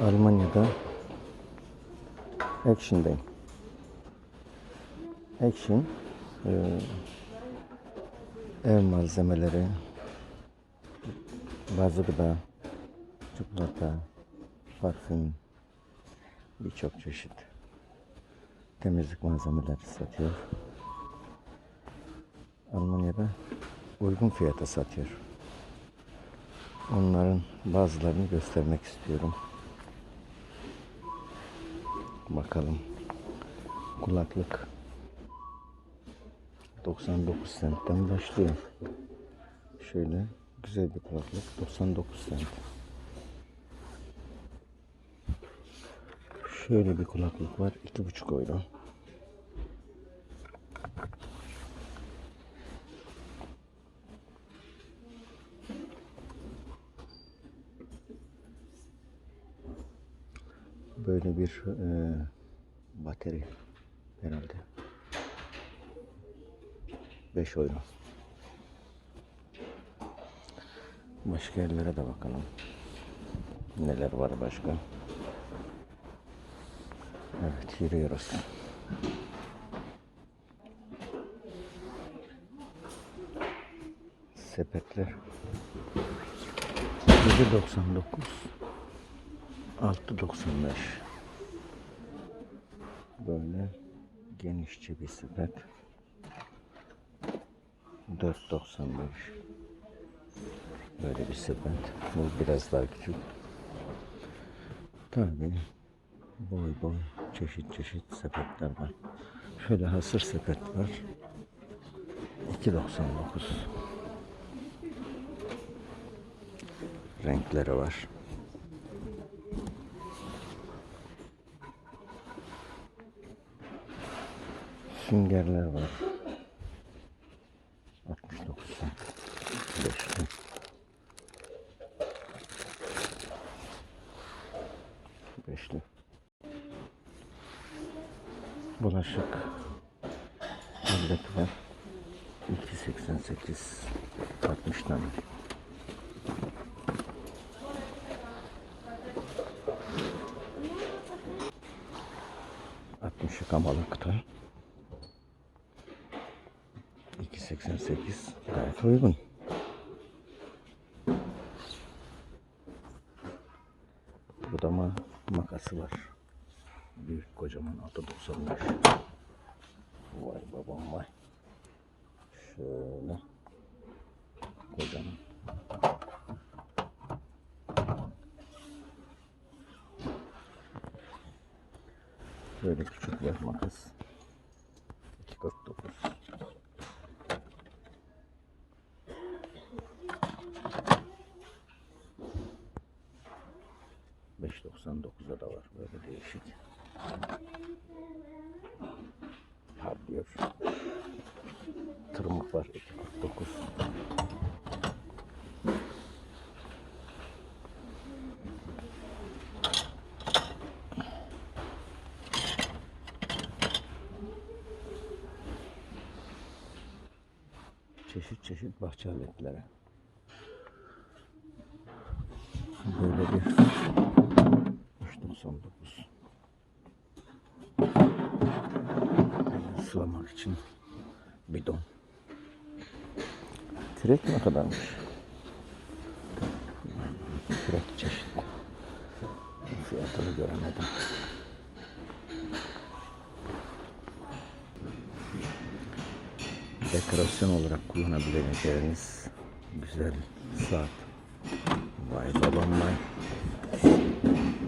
Almanya'da Action'dayım. Action eee, ev malzemeleri, bazı gıda, çikolata, parfüm, birçok çeşit temizlik malzemeleri satıyor. Almanya'da uygun fiyata satıyor. Onların bazılarını göstermek istiyorum. Bakalım. Kulaklık 99 centten başlıyor. Şöyle güzel bir kulaklık 99 cent. Şöyle bir kulaklık var 2,5 euro. Böyle bir e, bateri herhalde. 5 euro. Başka yerlere de bakalım. Neler var başka? Evet yürüyoruz. Sepetler 7.99 6.95 Böyle genişçe bir sepet. 4.95 Böyle bir sepet. Bu biraz daha küçük. Tabii boy boy çeşit çeşit sepetler var. Şöyle hasır sepet var. 2.99 Renkleri var Süngerler var. 69 cent. Beşli. Beşli. Bulaşık. Tablet var. 2.88 60 tane. Altmış kamalıkta. 2.88 gayet uygun. Budama makası var. Büyük kocaman 6.95. Vay babam vay. Şöyle. Kocaman. Böyle küçük bir makas. 2.49. Beş doksan da var böyle değişik. Parlıyor. Tırmık var 249. Çeşit çeşit bahçe aletleri. Böyle bir 3.99 Sulamak için bidon. Kürek ne kadarmış? Kürek çeşit. Fiyatını göremedim. Dekorasyon olarak kullanabileceğiniz güzel saat. Vay babam vay.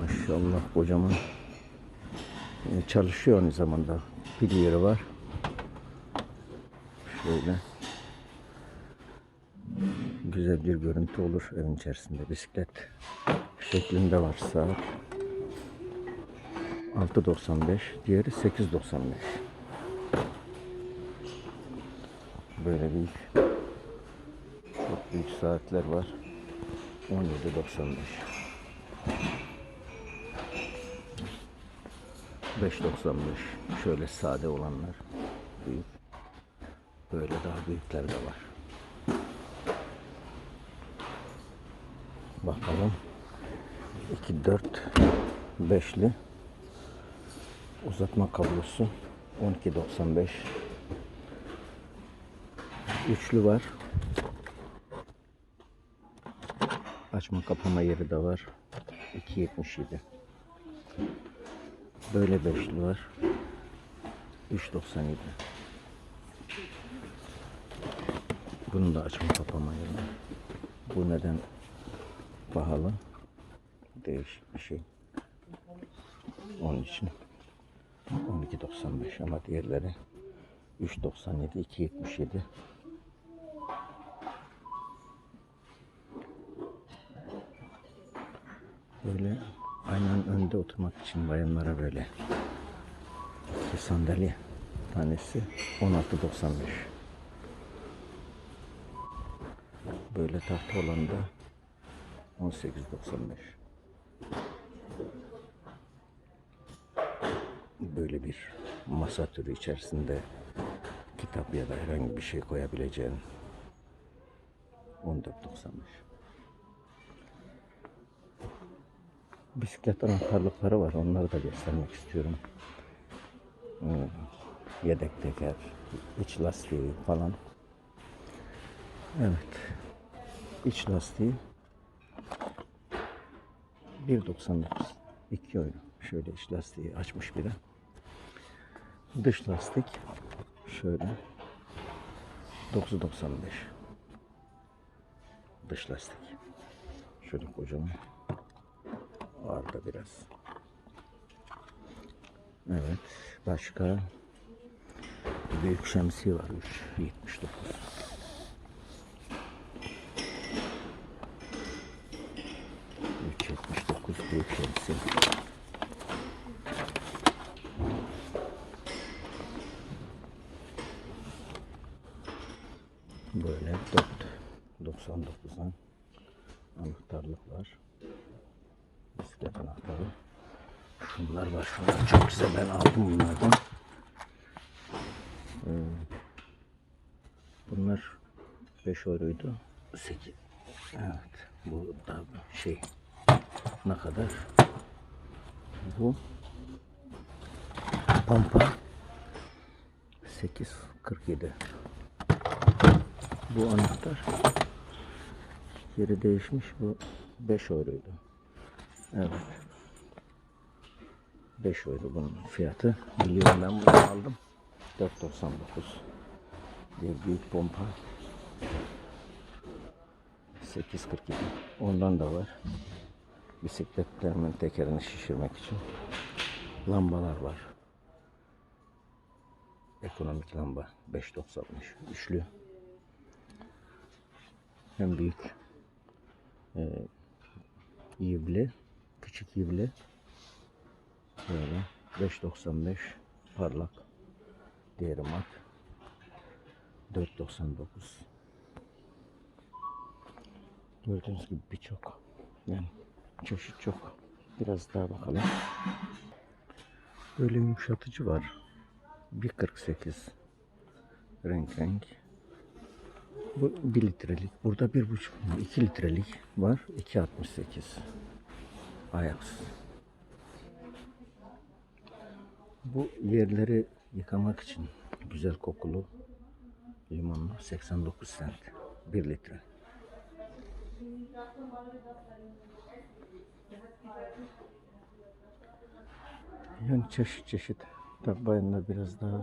Maşallah kocaman. Çalışıyor aynı zamanda. Pil yeri var. Şöyle. Güzel bir görüntü olur evin içerisinde. Bisiklet şeklinde var saat. 6.95. Diğeri 8.95. Böyle büyük çok büyük saatler var. 17.95 5.95 şöyle sade olanlar büyük böyle daha büyükler de var bakalım 2 4 5'li uzatma kablosu 12.95 Üçlü var. Açma kapama yeri de var. 2.77 Böyle beşli var. 3.97 Bunun da açma kapama yeri. Bu neden pahalı? Değişik bir şey. Onun için 12.95 ama diğerleri 3.97 2.77 Böyle aynen önde oturmak için bayanlara böyle iki sandalye tanesi 16.95 Böyle tahta olan da 18.95 Böyle bir masa türü içerisinde kitap ya da herhangi bir şey koyabileceğin 14.95 bisiklet anahtarlıkları var. Onları da göstermek istiyorum. Hmm, Yedek teker, iç lastiği falan. Evet. İç lastiği 1.99 2 euro. Şöyle iç lastiği açmış biri. Dış lastik şöyle 9.95 Dış lastik. Şöyle kocaman. Vardı biraz. Evet. Başka büyük şemsiye var. 3.79 3.79 büyük şemsiye. Böyle 4.99'dan anahtarlık var. Bisiklet anahtarı. Şunlar var. Şunlar çok güzel. Ben aldım bunlardan. Ee, bunlar 5 euroydu. 8. Evet. Bu da şey ne kadar? Bu. Pompa 8.47 bu anahtar. Yeri değişmiş bu 5 euroydu evet. 5 euro bunun fiyatı. Biliyorum ben bunu aldım. 4.99 bir büyük pompa. 8.47 ondan da var bisikletlerimin tekerini şişirmek için lambalar var. Ekonomik lamba 5.95 üçlü hem büyük e, yivli küçük yivli. Böyle 5.95 parlak diğeri mat 4.99 gördüğünüz gibi birçok yani çeşit çok biraz daha bakalım böyle yumuşatıcı var 1.48 renk renk bu 1 litrelik. Burada 1,5 2 litrelik var. 2.68. Ayaksız. Bu yerleri yıkamak için güzel kokulu limonlu 89 cent. 1 litre. Yani çeşit çeşit. Tabi bayanlar biraz daha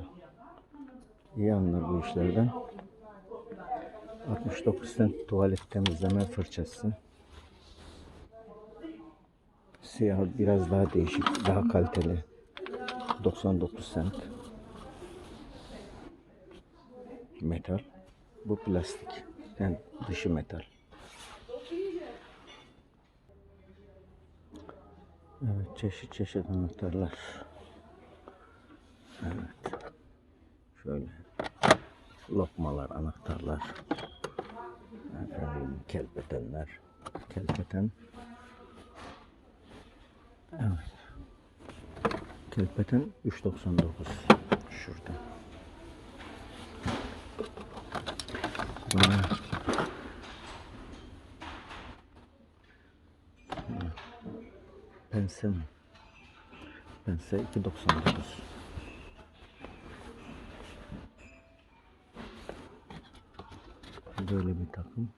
iyi anlar bu işlerden. 69 cent tuvalet temizleme fırçası. Siyah biraz daha değişik, daha kaliteli. 99 cent. Metal. Bu plastik. Yani dışı metal. Evet, çeşit çeşit anahtarlar. Evet. Şöyle lokmalar, anahtarlar. Efendim, kelpetenler. Kelpeten. Evet. Kelpeten 3.99 şurada. Buna pense mi? Pense 2.99. Böyle bir takım.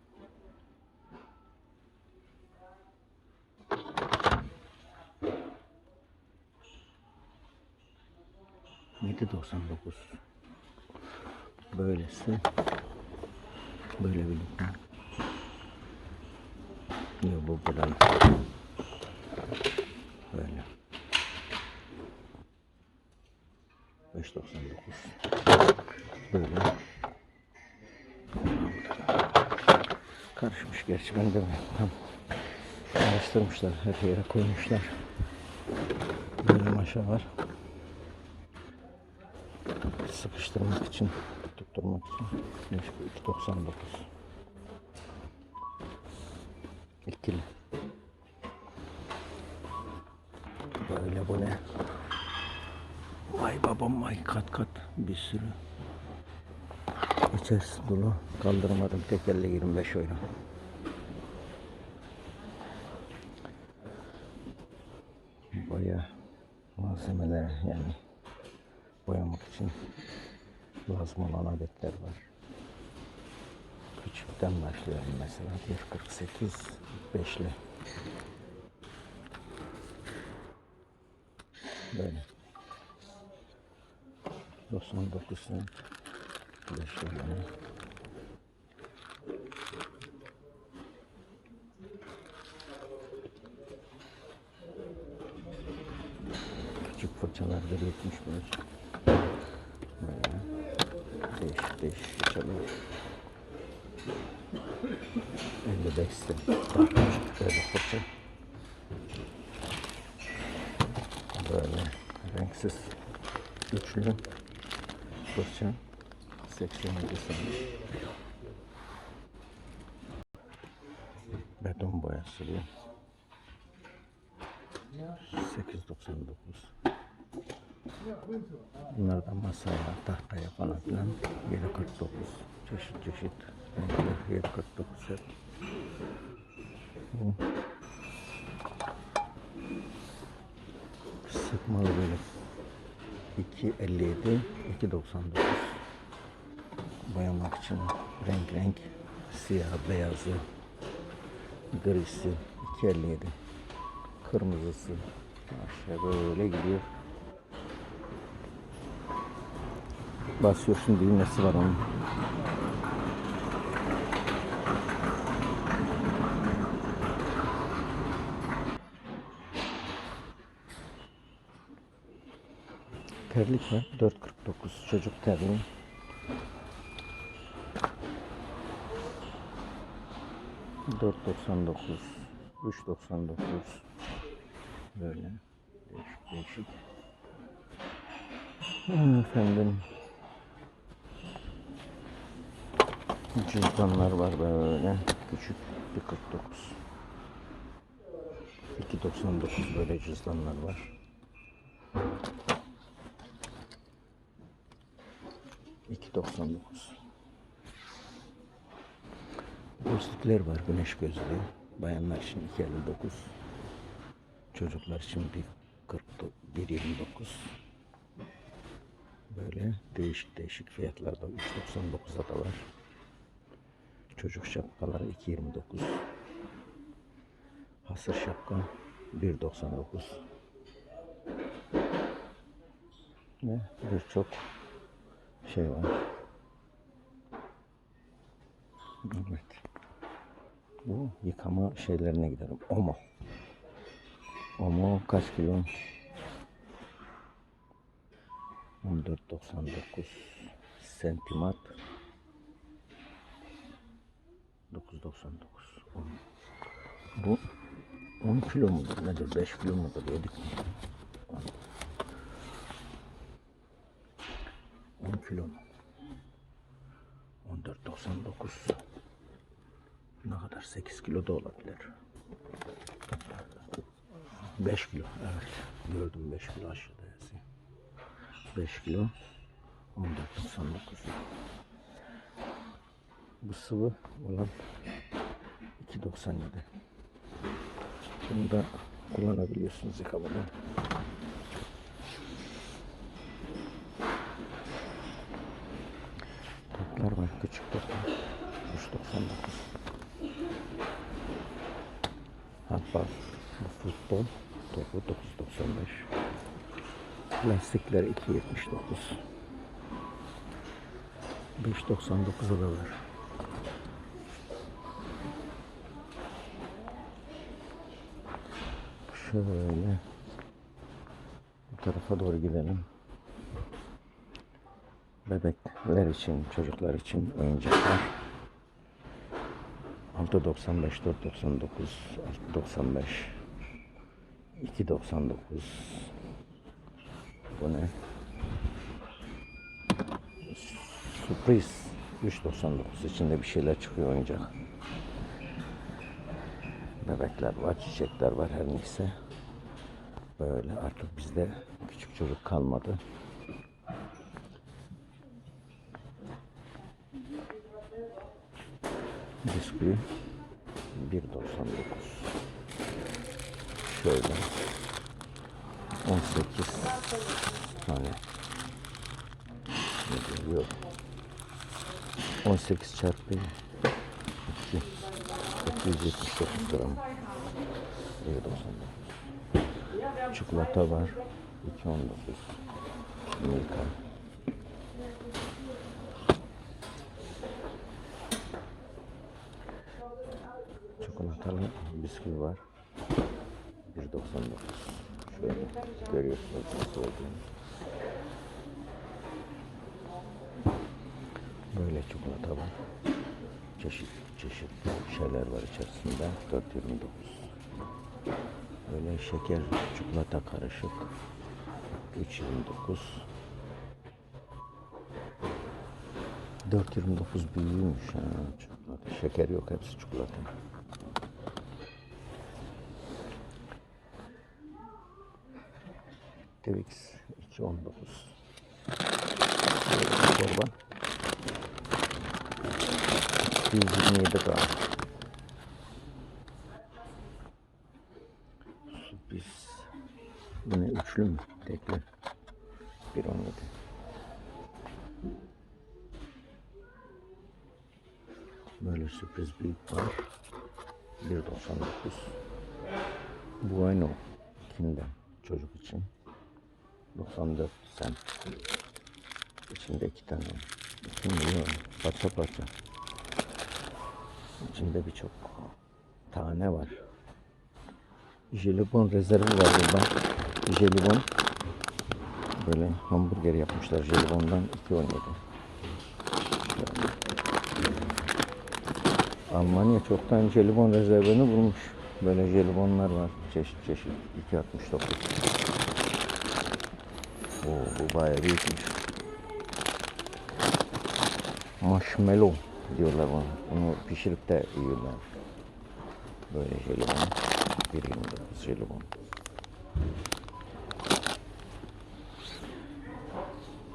Yedi doksan dokuz. Böylesi. Böyle bir takım. Yok bu kadar. Böyle. 5.99 Böyle. Karışmış gerçi ben de tam karıştırmışlar her yere koymuşlar. Böyle maşa var. Sıkıştırmak için, tutturmak için. 2.99 İkili. Böyle bu ne? Vay babam vay kat kat bir sürü. İçerisi dolu. Kaldırmadım tek elle 25 euro. Boya malzemeleri yani boyamak için lazım olan adetler var. Küçükten başlıyorum mesela 1.48 5'li. Böyle. 99 cent. 5 yani. Küçük fırçalar da 75. Böyle. Değişik değişik fırçalar. 55 cent. Daha küçük böyle fırça. Böyle renksiz üçlü fırça 87 cent. Beton boyası bu. 8.99 Bunlardan masaya, tahtaya falan filan 7.49 Çeşit çeşit renkler 7.49 hep. Bu sıkmalı 2.57 2.99 boyamak için renk renk siyah beyazı grisi 2.57 kırmızısı. Aşağı böyle gidiyor. Basıyorsun düğmesi var onun terlik var 4.49 çocuk terliği. Dört doksan dokuz, üç doksan dokuz, böyle. Değişik değişik. Efendim, cüzdanlar var böyle. Küçük bir 49. 2.99 böyle cüzdanlar var. 2.99 Gözlükler var güneş gözlüğü. Bayanlar için 2.59. Çocuklar için 1.29. Böyle değişik değişik fiyatlarda 3.99'a da var. Çocuk şapkaları 2.29. Hasır şapka 1.99. Ve birçok şey var. Evet. Bu yıkama şeylerine gidelim. Omo. Omo kaç kilo? 14.99 sentimat 9.99 Bu 10 kilo mudur nedir 5 kilo mudur yedik mi? 10 kilo mu? 14.99 ne kadar? 8 kilo da olabilir. 5 kilo evet. Gördüm 5 kilo aşağıda yazıyor. 5 kilo 14.99 bu sıvı olan 2.97 bunda kullanabiliyorsunuz yıkamadan. Toplar var küçük toplar. 3.99. Hatta bu futbol topu 9.95. Lastikler 2.79. 5.99'a da var. Şöyle bu tarafa doğru gidelim. Bebekler için, çocuklar için oyuncaklar. 6.95, 4.99, 6.95, 2.99. Bu ne? Sürpriz. 3.99 içinde bir şeyler çıkıyor oyuncak. Bebekler var, çiçekler var her neyse. Böyle artık bizde küçük çocuk kalmadı. Bisküvi 1.99 Şöyle 18 tane ne diyor? Yok 18 çarpı 2 879 gram. 1.99 Çikolata var. 2.19 Milka Çikolatalı bisküvi var. 1.99. Şöyle görüyorsunuz nasıl olduğunu. Böyle çikolata var. Çeşit çeşit şeyler var içerisinde. 4.29. Böyle şeker çikolata karışık. 3.29. 4.29 büyüğümüş ha çikolata. Şeker yok hepsi çikolata. Twix 2.19 Böyle bir Çorba 227 gram Sürpriz Bu ne üçlü mü? Tekli. 1.17 Böyle sürpriz büyük var. 1.99 Bueno Kinder çocuk için 94 sen. İçinde iki tane. İki milyon. Parça parça. İçinde birçok tane var. Jelibon rezervi var burada. Jelibon. Böyle hamburger yapmışlar jelibondan 2.17. Şöyle. Almanya çoktan jelibon rezervini bulmuş. Böyle jelibonlar var. Çeşit çeşit. 2.69. Oo, bu bayağı büyükmüş. Marshmallow diyorlar buna. Bunu pişirip de yiyorlar. Böyle jelibon. 1.29 jelibon.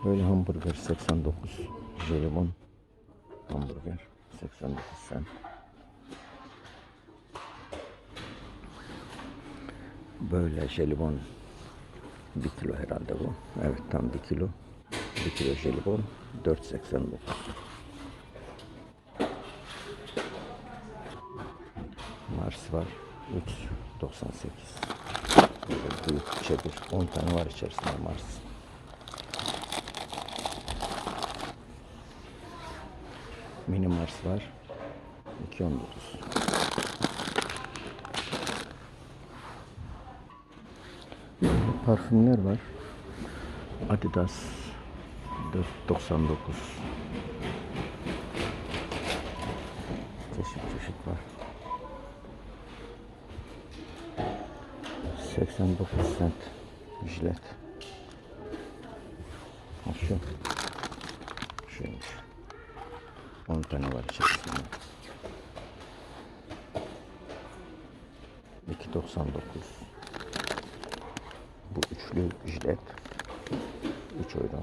Böyle hamburger 89 jelibon. Hamburger 89 sen. Böyle jelibon bir kilo herhalde bu. Evet tam bir kilo. Bir kilo jelibon 4.89. Mars var 3.98. Böyle büyük çedir. 10 tane var içerisinde Mars. Mini Mars var. 2.19. Parfümler var. Adidas 499 Çeşit çeşit var. 89 cent jilet. Ha şu. Şuymuş. 10 tane var içerisinde. 2.99 bu üçlü jilet 3 euro.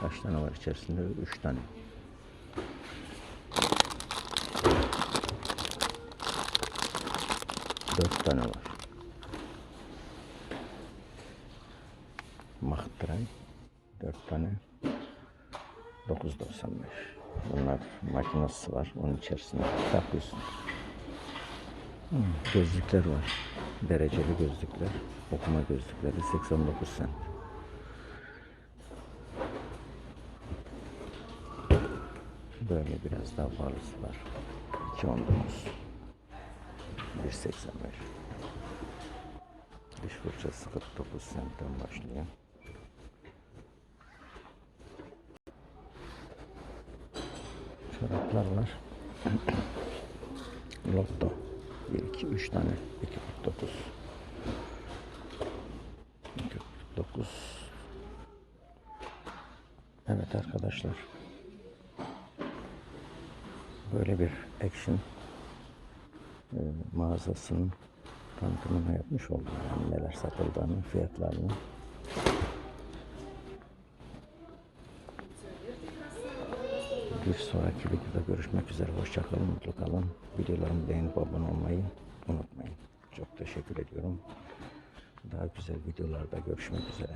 Kaç tane var içerisinde? 3 tane. Dört tane var. Mahtray 4 tane 9.95. Bunlar makinesi var. Onun içerisine takıyorsun. Hmm, gözlükler var. Dereceli gözlükler. Okuma gözlükleri 89 cent. Böyle biraz daha pahalısı var. 2.19 1.85 Diş fırçası 49 centten başlıyor. Çoraplar var. Lotto. 1, 2, 3 tane. 2.49 2.49 Evet arkadaşlar. Böyle bir action e, mağazasının tanıtımını yapmış oldum. Yani neler satıldığını, fiyatlarını. Bir sonraki videoda görüşmek üzere. Hoşçakalın, mutlu kalın. Videolarımı beğenip abone olmayı unutmayın. Çok teşekkür ediyorum. Daha güzel videolarda görüşmek üzere.